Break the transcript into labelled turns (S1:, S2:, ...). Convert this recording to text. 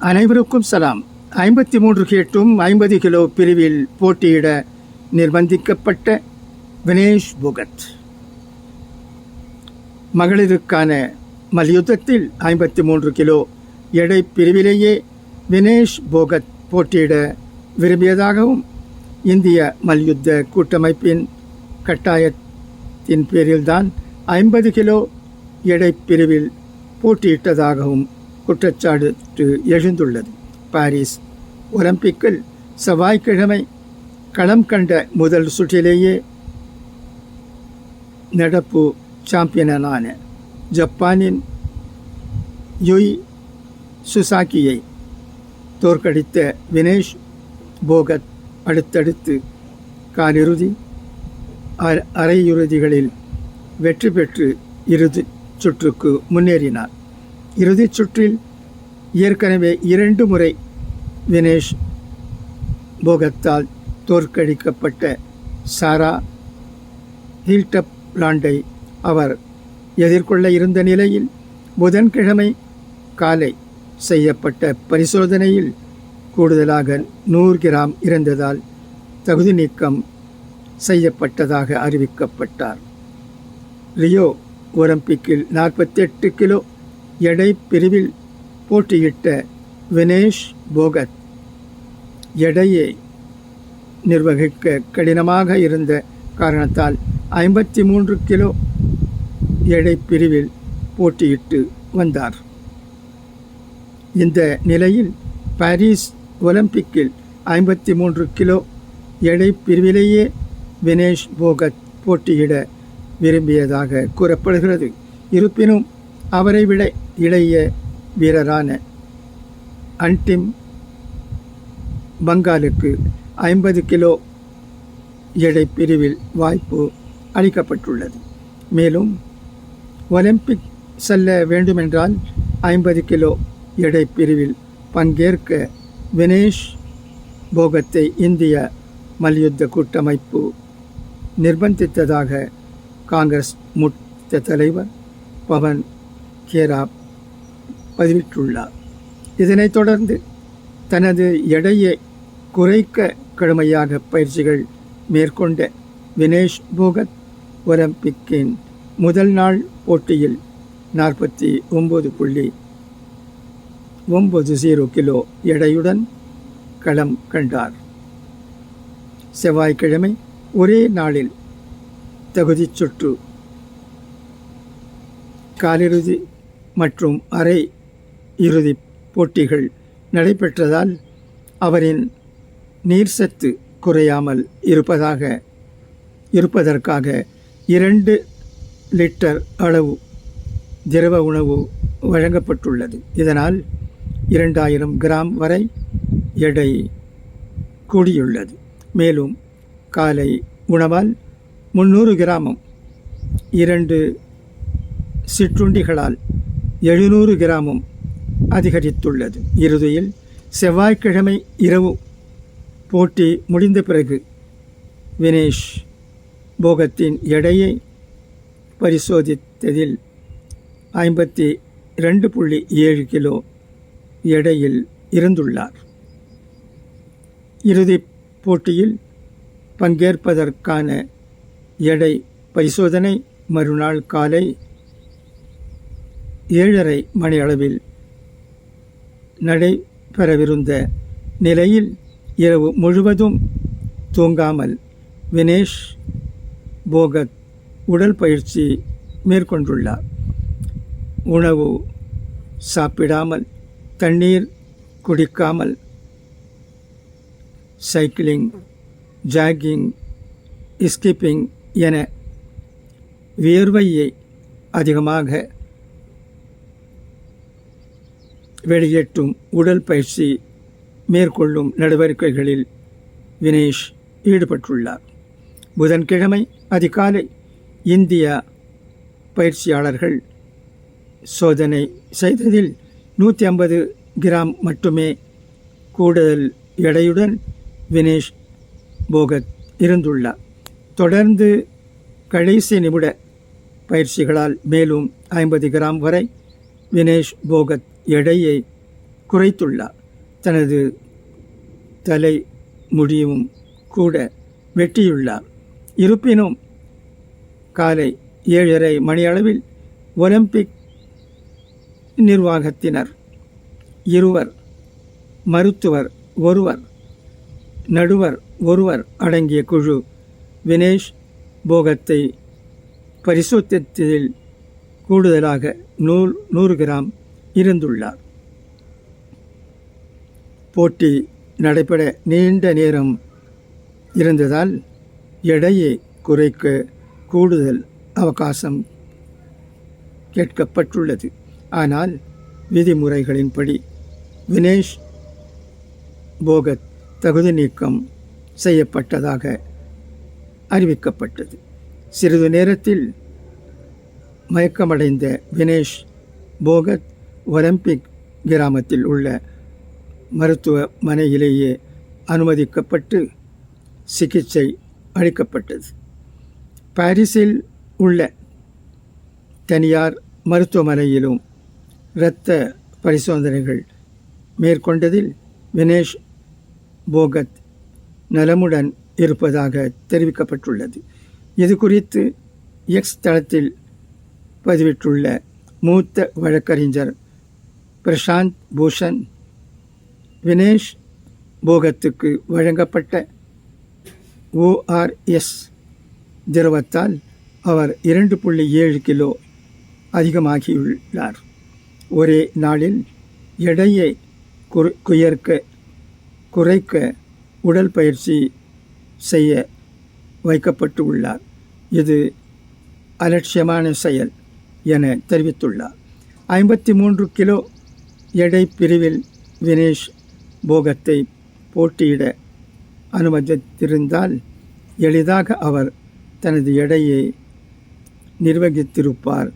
S1: அனைவருக்கும் சலாம். ஐம்பத்தி மூன்று கேட்டும் ஐம்பது கிலோ பிரிவில் போட்டியிட நிர்பந்திக்கப்பட்ட வினேஷ் போகத். மகளிருக்கான மல்யுத்தத்தில் ஐம்பத்தி மூன்று கிலோ எடை பிரிவிலேயே வினேஷ் போகத் போட்டியிட விரும்பியதாகவும் இந்திய மல்யுத்த கூட்டமைப்பின் கட்டாயத்தின் பேரில்தான் ஐம்பது கிலோ எடை பிரிவில் போட்டியிட்டதாகவும் குற்றச்சாட்டு எழுந்துள்ளது. பாரிஸ் ஒலிம்பிக்கில் செவ்வாய்க்கிழமை களம் கண்ட முதல் சுற்றிலேயே நடப்பு சாம்பியனான ஜப்பானின் யுய் சுசாக்கியை தோற்கடித்த வினேஷ் போகத் அடுத்தடுத்து காலிறுதி அரையிறுதிகளில் வெற்றி பெற்று இறுதிச் சுற்றுக்கு முன்னேறினார். இறுதிச் சுற்றில் ஏற்கனவே இரண்டு முறை வினேஷ் போகத்தால் தோற்கடிக்கப்பட்ட சாரா ஹீல்டப் லாண்டை அவர் எதிர்கொள்ள இருந்த நிலையில் புதன்கிழமை காலை செய்யப்பட்ட பரிசோதனையில் கூடுதலாக நூறு கிராம் இருந்ததால் தகுதி நீக்கம் செய்யப்பட்டதாக அறிவிக்கப்பட்டார். ரியோ ஒலிம்பிக்கில் நாற்பத்தெட்டு கிலோ எடை பிரிவில் போட்டியிட்ட வினேஷ் போகத் எடையை நிர்வகிக்க கடினமாக இருந்த காரணத்தால் ஐம்பத்தி மூன்று கிலோ எடை பிரிவில் போட்டியிட்டு வந்தார். இந்த நிலையில் பாரிஸ் ஒலிம்பிக்கில் ஐம்பத்தி மூன்று கிலோ எடை பிரிவிலேயே வினேஷ் போகத் போட்டியிட விரும்பியதாக கூறப்படுகிறது. இருப்பினும் அவரை விட இளைய வீரரான அன்டிம் பங்காலுக்கு ஐம்பது கிலோ எடை பிரிவில் வாய்ப்பு அளிக்கப்பட்டுள்ளது. மேலும் ஒலிம்பிக் செல்ல வேண்டுமென்றால் ஐம்பது கிலோ எடை பிரிவில் பங்கேற்க வினேஷ் போகத்தை இந்திய மல்யுத்த கூட்டமைப்பு நிர்பந்தித்ததாக காங்கிரஸ் மூத்த தலைவர் பவன் கேரா பதிவிட்டுள்ளார். இதனைத் தொடர்ந்து தனது எடையை குறைக்க கடுமையாக பயிற்சிகள் மேற்கொண்ட வினேஷ் போகத் ஒலிம்பிக்கின் முதல் நாள் போட்டியில் நாற்பத்தி ஒம்பது புள்ளி ஒம்பது ஜீரோ கிலோ எடையுடன் களம் கண்டார். செவ்வாய்க்கிழமை ஒரே நாளில் தகுதிச் சுற்று. காலிறுதி மற்றும் அரை இறுதிப் போட்டிகள் நடைபெற்றதால் அவரின் நீர்சத்து குறையாமல் இருப்பதாக இருப்பதற்காக இரண்டு லிட்டர் அளவு திரவ உணவு வழங்கப்பட்டுள்ளது. இதனால் இரண்டாயிரம் கிராம் வரை எடை கூடியுள்ளது. மேலும் காலை உணவால் முந்நூறு கிராமம் இரண்டு சிற்றுண்டிகளால் எழுநூறு கிராமும் அதிகரித்துள்ளது. இறுதியில் செவ்வாய்க்கிழமை இரவு போட்டி முடிந்த பிறகு வினேஷ் போகத்தின் எடையை பரிசோதித்ததில் ஐம்பத்தி ரெண்டு புள்ளி ஏழு கிலோ எடையில் இருந்துள்ளார். இறுதிப் போட்டியில் பங்கேற்பதற்கான எடை பரிசோதனை மறுநாள் காலை ஏழரை மணி அளவில் நடைபெறவிருந்த நிலையில் இரவு முழுவதும் தூங்காமல் வினேஷ் போகத் உடல் பயிற்சி மேற்கொண்டுள்ளார். உணவு சாப்பிடாமல் தண்ணீர் குடிக்காமல் சைக்கிளிங் ஜாகிங் ஸ்கிப்பிங் என வியர்வையை அதிகமாக வெளியேற்றும் உடல் பயிற்சி மேற்கொள்ளும் நடவடிக்கைகளில் வினேஷ் ஈடுபட்டுள்ளார். புதன்கிழமை அதிகாலை இந்திய பயிற்சியாளர்கள் சோதனை செய்ததில் நூற்றி ஐம்பது கிராம் மட்டுமே கூடுதல் எடையுடன் வினேஷ் போகத் இருந்துள்ளார். தொடர்ந்து கடைசி நிமிட பயிற்சிகளால் மேலும் ஐம்பது கிராம் வரை வினேஷ் போகத் எடையை குறைத்துள்ளார். தனது தலை முடியும் கூட வெட்டியுள்ளார். இருப்பினும் காலை ஏழரை மணியளவில் ஒலிம்பிக் நிர்வாகத்தினர் இருவர் மருத்துவர் ஒருவர் நடுவர் ஒருவர் அடங்கிய குழு வினேஷ் போகத்தை பரிசோதித்ததில் கூடுதலாக நூல் நூறு கிராம் இருந்துள்ளார். போட்டி நடைபெற நீண்ட நேரம் இருந்ததால் எடையை குறைக்க கூடுதல் அவகாசம் கேட்கப்பட்டுள்ளது. ஆனால் விதிமுறைகளின்படி வினேஷ் போகத் தகுதி நீக்கம் செய்யப்பட்டதாக அறிவிக்கப்பட்டது. சிறிது நேரத்தில் மயக்கமடைந்த வினேஷ் போகத் ஒலிம்பிக் கிராமத்தில் உள்ள மருத்துவமனையிலேயே அனுமதிக்கப்பட்டு சிகிச்சை அளிக்கப்பட்டது. பாரிஸில் உள்ள தனியார் மருத்துவமனையிலும் இரத்த பரிசோதனைகள் மேற்கொண்டதில் வினேஷ் போகத் நலமுடன் இருப்பதாக தெரிவிக்கப்பட்டுள்ளது. இது குறித்து எக்ஸ் தளத்தில் பதிவிட்டுள்ள மூத்த வழக்கறிஞர் பிரசாந்த் பூஷன் வினேஷ் போகத்துக்கு வழங்கப்பட்ட ஓஆர்எஸ் திரவத்தால் அவர் இரண்டு புள்ளி ஏழு கிலோ அதிகமாகியுள்ளார். ஒரே நாளில் எடையை குறு குயர்க்க குறைக்க உடல் பயிற்சி செய்ய வைக்கப்பட்டு உள்ளார் இது அலட்சியமான செயல் என தெரிவித்துள்ளார். ஐம்பத்தி மூன்று கிலோ எடை பிரிவில் வினேஷ் போகத்தை போட்டியிட அனுமதித்திருந்தால் எளிதாக அவர் தனது எடையை நிர்வகித்திருப்பார்.